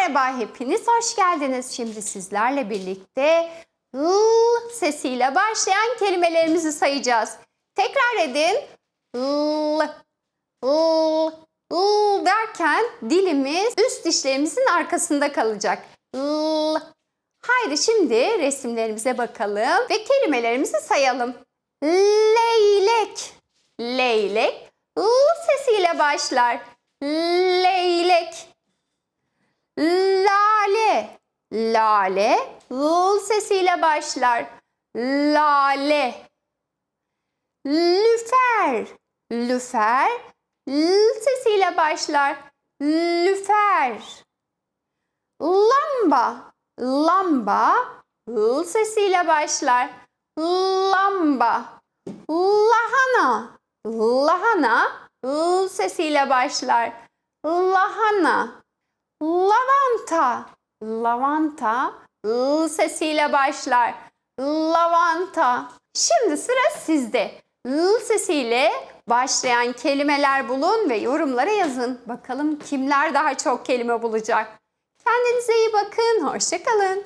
merhaba hepiniz hoş geldiniz. Şimdi sizlerle birlikte l sesiyle başlayan kelimelerimizi sayacağız. Tekrar edin. L, l, l derken dilimiz üst dişlerimizin arkasında kalacak. L. Haydi şimdi resimlerimize bakalım ve kelimelerimizi sayalım. Leylek. Leylek l sesiyle başlar. Leylek. Lale. L sesiyle başlar. Lale. Lüfer. Lüfer l sesiyle başlar. Lüfer. Lamba. Lamba l sesiyle başlar. Lamba. Lahana. Lahana l sesiyle başlar. Lahana. Lavanta. Lavanta l sesiyle başlar. Lavanta. Şimdi sıra sizde. L sesiyle başlayan kelimeler bulun ve yorumlara yazın. Bakalım kimler daha çok kelime bulacak. Kendinize iyi bakın. Hoşçakalın.